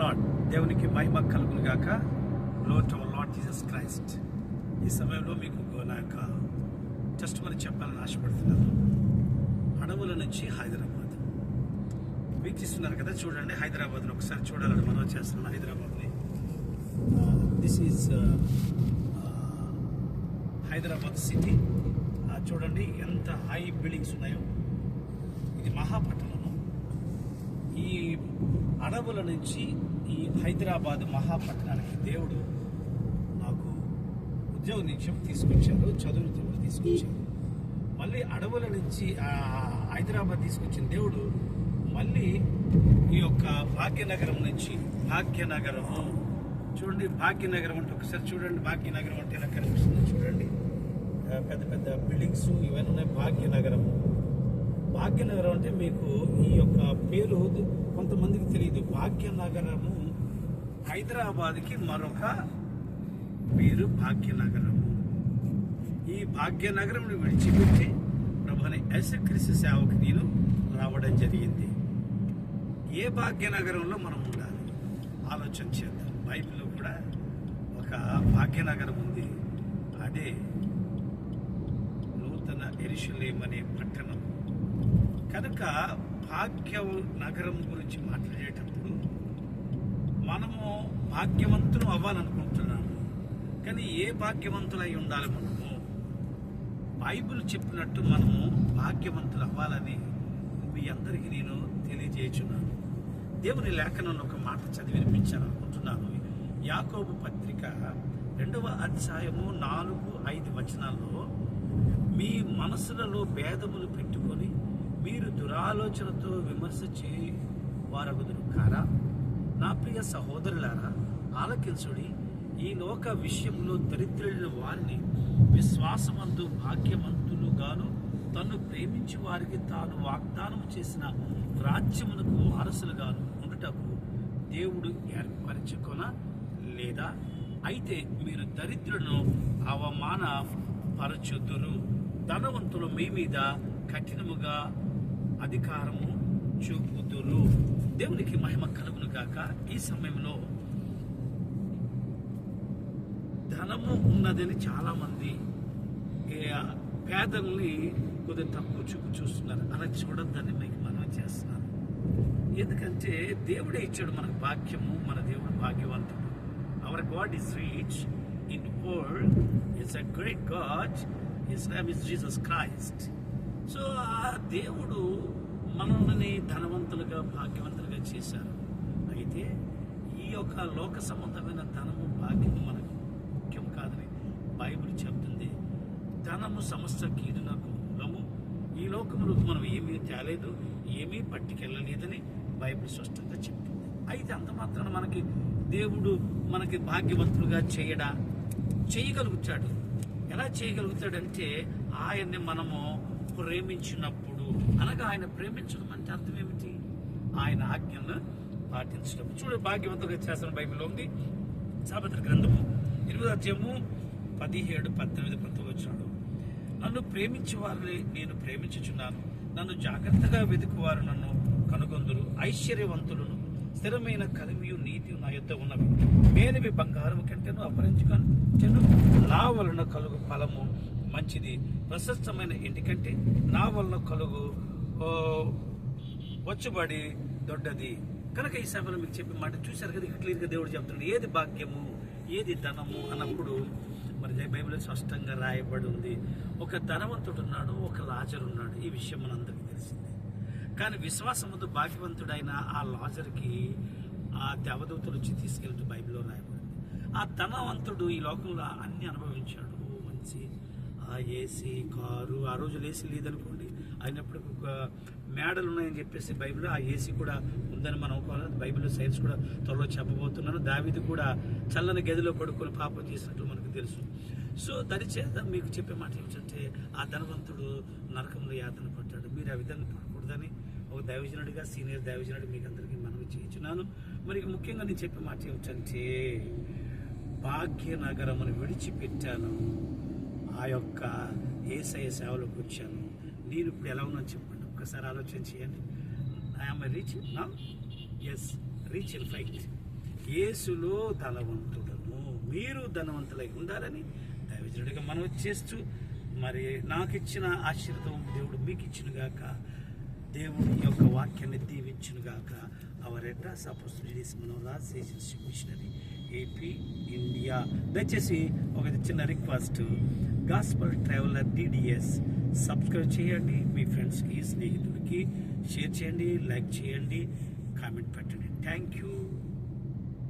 Lord దేవునికి మహిమ కలుగును గాక. Lord our Lord Jesus Christ ఈ సమయంలో మీకు నా యొక్క టెస్ట్ మరి చెప్పాలని ఆశపడుతున్నాను. అడవుల నుంచి హైదరాబాద్. వీక్షిస్తున్నారు కదా చూడండి హైదరాబాద్ని ఒకసారి చూడాలని మనం చేస్తున్నాం హైదరాబాద్ని. Uh, this is uh, uh, Hyderabad city చూడండి ఎంత హై బిల్డింగ్స్ ఉన్నాయో. ఇది మహాపట్టణం. ఈ అడవుల నుంచి ఈ హైదరాబాద్ మహాపట్నానికి దేవుడు నాకు ఉద్యోగ నిత్యం తీసుకొచ్చారు చదువు తీసుకొచ్చారు. మళ్ళీ అడవుల నుంచి హైదరాబాద్ తీసుకొచ్చిన దేవుడు మళ్ళీ ఈ యొక్క భాగ్యనగరం నుంచి భాగ్యనగరం చూడండి భాగ్యనగరం అంటే ఒకసారి చూడండి భాగ్యనగరం అంటే ఎలా కనిపిస్తుంది చూడండి. పెద్ద పెద్ద బిల్డింగ్స్ ఇవన్నీ ఉన్నాయి భాగ్యనగరం. భాగ్యనగరం అంటే మీకు ఈ యొక్క పేరు కొంతమందికి తెలియదు. భాగ్యనగరము హైదరాబాద్కి మరొక పేరు భాగ్యనగరము ఈ భాగ్యనగరం విడిచిపెట్టి ప్రభుని యేసుక్రీస్తు సేవకు నేను రావడం జరిగింది. ఏ భాగ్యనగరంలో మనం ఉండాలి? ఆలోచన చేద్దాం. బైబిల్లో కూడా ఒక భాగ్యనగరం ఉంది. అదే నూతన ఎరుషులేం అనే పట్టణం కనుక భాగ్య నగరం గురించి మాట్లాడేటప్పుడు మనము భాగ్యవంతులు అవ్వాలనుకుంటున్నాము. కానీ ఏ భాగ్యవంతులై ఉండాలి మనము? బైబిల్ చెప్పినట్టు మనము భాగ్యవంతులు అవ్వాలని మీ అందరికీ నేను తెలియజేయుచున్నాను దేవుని లేఖనంలో ఒక మాట చదివి వినిపించాలనుకుంటున్నాను యాకోబు పత్రిక రెండవ అధ్యాయము నాలుగు ఐదు వచనాల్లో మీ మనసులలో భేదములు పెట్టుకొని మీరు దురాలోచనతో విమర్శ చేయి వారగుదురు కారా? నా ప్రియ సహోదరులారా ఆలకించుడి ఈ లోక విషయంలో దరిద్రులైన వారిని విశ్వాసమందు భాగ్యవంతులుగాను తను ప్రేమించి వారికి తాను వాగ్దానం చేసిన రాజ్యమునకు వారసులుగాను ఉండటకు దేవుడు ఏర్పరచుకొన లేదా? అయితే మీరు దరిద్రులను అవమాన పరచుదురు ధనవంతులు మీ మీద కఠినముగా అధికారము చూపుతురు దేవునికి మహిమ కలుగును గాక. ఈ సమయంలో ధనము ఉన్నదని చాలా మంది పేదల్ని కొద్దిగా తక్కువ చూపు చూస్తున్నారు. అలా చూడొద్దని మీకు మనం చేస్తున్నారు ఎందుకంటే దేవుడే ఇచ్చాడు మనకు భాగ్యము మన దేవుడు భాగ్యవంతుడు. Our God is rich in world it's a great God his name is Jesus Christ so ఆ దేవుడు మనల్ని ధనవంతులుగా భాగ్యవంతులుగా చేశారు. అయితే ఈ యొక్క లోక సంబంధమైన ధనము భాగ్యము మనకు ముఖ్యం కాదని బైబిల్ చెప్తుంది. ధనము సమస్త కీడునకు మూలము. ఈ లోకములకు మనం ఏమీ తేలేదు ఏమీ పట్టుకెళ్ళలేదని బైబిల్ స్పష్టంగా చెప్తుంది. అయితే అంత మాత్రాన మనకి దేవుడు మనకి భాగ్యవంతులుగా చేయడా? చేయగలుగుతాడు. ఎలా చేయగలుగుతాడంటే ఆయన్ని మనము ప్రేమించినప్పుడు. అనగా ఆయన ప్రేమించడం అంటే అర్థం ఏమిటి? ఆయన ఆజ్ఞలను పాటించడం. చూడు భాగ్యవంతులుగా చేసిన బైబిల్లో ఉంది. సామెతల గ్రంథము ఎనిమిది అధ్యయము పదిహేడు పద్దెనిమిది పంతొమ్మిది వచ్చాడు నన్ను ప్రేమించే వారిని నేను ప్రేమించుచున్నాను. నన్ను జాగ్రత్తగా వెతుకువారు నన్ను కనుగొందురు. ఐశ్వర్యవంతులను స్థిరమైన కలిమియు నీతి నా యొక్క ఉన్నవి. మేలివి బంగారం కంటేను అపరించుకొను నా వలన కలుగు ఫలము మంచిది. ప్రశస్తమైన ఇంటి కంటే నా వలన కలుగు వచ్చుబడి దొడ్డది. కనుక ఈ సభలో మీకు చెప్పిన మాట చూశారు కదా ఇక్కడ క్లియర్గా దేవుడు చెప్తున్నాడు ఏది భాగ్యము ఏది ధనము అన్నప్పుడు మరి బైబిల్ స్పష్టంగా రాయబడి ఉంది. ఒక ధనవంతుడు ఉన్నాడు ఒక లాజరు ఉన్నాడు ఈ విషయం మనందరికీ తెలిసింది. కానీ విశ్వాసముతో భాగ్యవంతుడైన ఆ లాజర్కి ఆ దేవదూతలు వచ్చి తీసుకెళ్తూ బైబిల్లో రాయబడింది. ఆ ధనవంతుడు ఈ లోకంలో అన్ని అనుభవించాడు. మంచి ఆ ఏసీ కారు ఆ రోజులు ఏసీ లేదనుకోండి అయినప్పటికీ ఒక మేడలు ఉన్నాయని చెప్పేసి బైబిల్ ఆ ఏసీ కూడా ఉందని మనం అనుకోవాలి. బైబిల్ సైన్స్ కూడా త్వరలో చెప్పబోతున్నాను. దావిది కూడా చల్లని గదిలో పడుకొని పాపం చేసినట్లు మనకు తెలుసు. సో దరిచేత మీకు చెప్పే మాట ఏమిటంటే ఆ ధనవంతుడు నరకంలో యాతన పడ్డాడు. మీరు ఆ విధంగా పడకూడదని ఒక దైవజనుడిగా సీనియర్ దైవజనుడు మీకు అందరికీ మనవి చేయించున్నాను. మరి ముఖ్యంగా నేను చెప్పే మాట ఏమిటంటే భాగ్యనగరమును విడిచిపెట్టాను. ఆ యొక్క ఏసఐ సేవలోకి వచ్చాను. నేను ఇప్పుడు ఎలా ఉన్నాను చెప్పండి. ఒక్కసారి ఆలోచన చేయండి. ఐఎమ్ రీచ్ నా ఎస్ రీచ్ అండ్ ఫైట్ యేసులో ధనవంతుడను. మీరు ధనవంతులై ఉండాలని విజయుడిగా మనం చేస్తూ మరి నాకు ఇచ్చిన ఆశీర్వాదం దేవుడు మీకు ఇచ్చినగాక దేవుడి యొక్క వాక్యాన్ని దీవించునుగాక. Our address opportunities Manoraj agency missionary AP India దయచేసి ఒక చిన్న request gospel traveller DDS subscribe చేయండి. మీ ఫ్రెండ్స్కి స్నేహితులకి షేర్ చేయండి లైక్ చేయండి కామెంట్ పెట్టండి. Thank you